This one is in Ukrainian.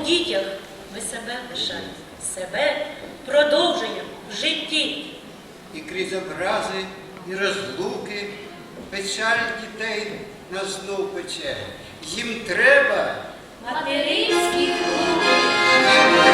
в дітях ми себе лишаємо, себе продовжуємо в житті. І крізь образи і розлуки печаль дітей нас знов пече. Їм треба, Материнські руки.